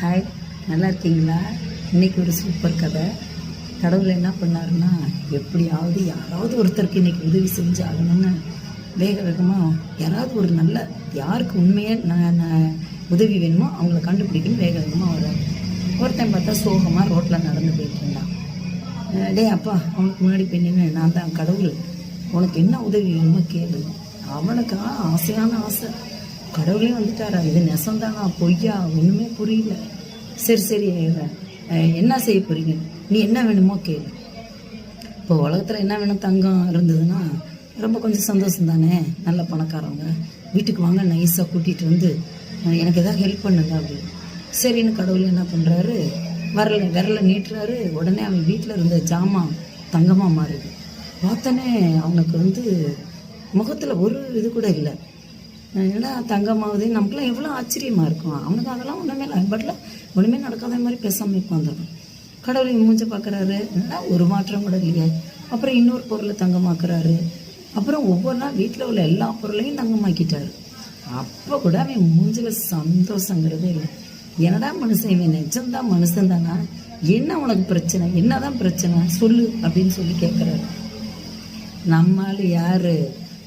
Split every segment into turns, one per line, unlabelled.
Hi நல்லா இருக்கீங்களா இன்றைக்கி ஒரு சூப்பர் கதை. கடவுள் என்ன பண்ணாருன்னா எப்படியாவது யாராவது ஒருத்தருக்கு இன்றைக்கி உதவி செஞ்சு ஆகணும்னு வேக வேகமாக யாராவது ஒரு நல்ல யாருக்கு உண்மையாக நான் உதவி வேணுமோ அவங்கள கண்டுபிடிக்கணும் வேக வேகமாக வரார். ஒருத்தன் பார்த்தா சோகமாக ரோட்டில் நடந்து போயிட்டு இருந்தான் டே அப்பா அவனுக்கு முன்னாடி போய் நின்று நான் தான் கடவுள். உனக்கு என்ன உதவி வேணுமோ கேளு. அவனுக்கு ஆசையான ஆசை. கடவுளே வந்துட்டாரா? இது நெசந்தானா பொய்யா? ஒன்றுமே புரியல. சரி சரி என்ன செய்ய போறீங்க? நீ என்ன வேணுமோ கேளு. இப்போ உலகத்தில் என்ன வேணும் தங்கம் இருந்ததுன்னா ரொம்ப கொஞ்சம் சந்தோஷம் தானே நல்ல பணக்காரவங்க. வீட்டுக்கு வாங்க நைஸாக கூட்டிகிட்டு வந்து எனக்கு எதாவது ஹெல்ப் பண்ணுங்க அப்படின்னு. சரின்னு கடவுள் என்ன பண்ணுறாரு வரல விரல நீட்டுறாரு. உடனே அவன் வீட்டில் இருந்த ஜாமான் தங்கமாக மாறுது பார்த்தோன்னே அவனுக்கு வந்து முகத்தில் ஒரு இது கூட இல்லை. என்னடா தங்கமாவது? நமக்குலாம் எவ்வளோ ஆச்சரியமாக இருக்கும். அவனுக்கு அதெல்லாம் ஒன்றுமே இல்லை. பட்ல ஒன்றுமே நடக்காத மாதிரி பேசாமல் உட்காந்துருக்கும் கடவுள் இவன் மூஞ்ச பார்க்குறாரு என்னடா ஒரு மாற்றம் கூட இல்லையே. அப்புறம் இன்னொரு பொருளை தங்கமாக்குறாரு. அப்புறம் ஒவ்வொரு நாள் வீட்டில் உள்ள எல்லா பொருளையும் தங்கமாக்கிட்டாரு. அப்போ கூட அவன் மூஞ்சில் சந்தோஷங்கிறதே இல்லை. என்னடா மனுஷன்? இவன் நிஜம்தான் மனுஷன் தானா? என்ன உனக்கு பிரச்சனை? என்னதான் பிரச்சனை? சொல்லு அப்படின்னு சொல்லி கேட்குறாரு நம்மால் யார்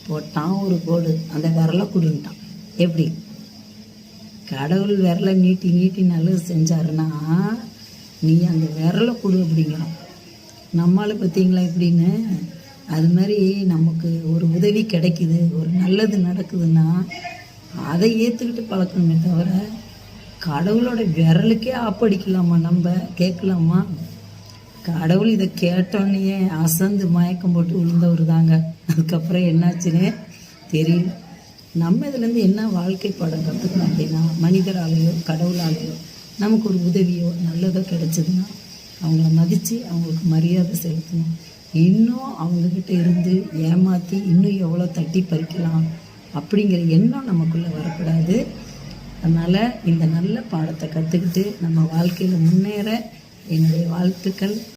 போட்டான் ஒரு போடு அந்த விரலை கொடுன்ட்டான். எப்படி? கடவுள் விரலை நீட்டி நீட்டி நல்லது செஞ்சாருன்னா நீ அந்த விரலை கொடு அப்படிங்கிறோம் நம்மளை பார்த்தீங்களா எப்படின்னு அது மாதிரி நமக்கு ஒரு உதவி கிடைக்குது ஒரு நல்லது நடக்குதுன்னா அதை ஏற்றுக்கிட்டு பழக்கணுமே தவிர கடவுளோட விரலுக்கே ஆப்படிக்கலாமா நம்ம? கேட்கலாமா? கடவுள் இதை கேட்டோன்னே அசந்து மயக்கம் போட்டு விழுந்தவர் தாங்க அதுக்கப்புறம் என்னாச்சுன்னு தெரியல. நம்ம இதுலேருந்து என்ன வாழ்க்கை பாடம் கற்றுக்கணும் அப்படின்னா மனிதராலேயோ கடவுளாலேயோ நமக்கு ஒரு உதவியோ நல்லதோ கிடைச்சதுன்னா அவங்கள மதித்து அவங்களுக்கு மரியாதை செலுத்தணும். இன்னும் அவங்கக்கிட்ட இருந்து ஏமாற்றி இன்னும் எவ்வளோ தட்டி பறிக்கலாம் அப்படிங்கிற எண்ணம் நமக்குள்ளே வரக்கூடாது. அதனால் இந்த நல்ல பாடத்தை கற்றுக்கிட்டு நம்ம வாழ்க்கையில் முன்னேற என்னுடைய வாழ்த்துக்கள்.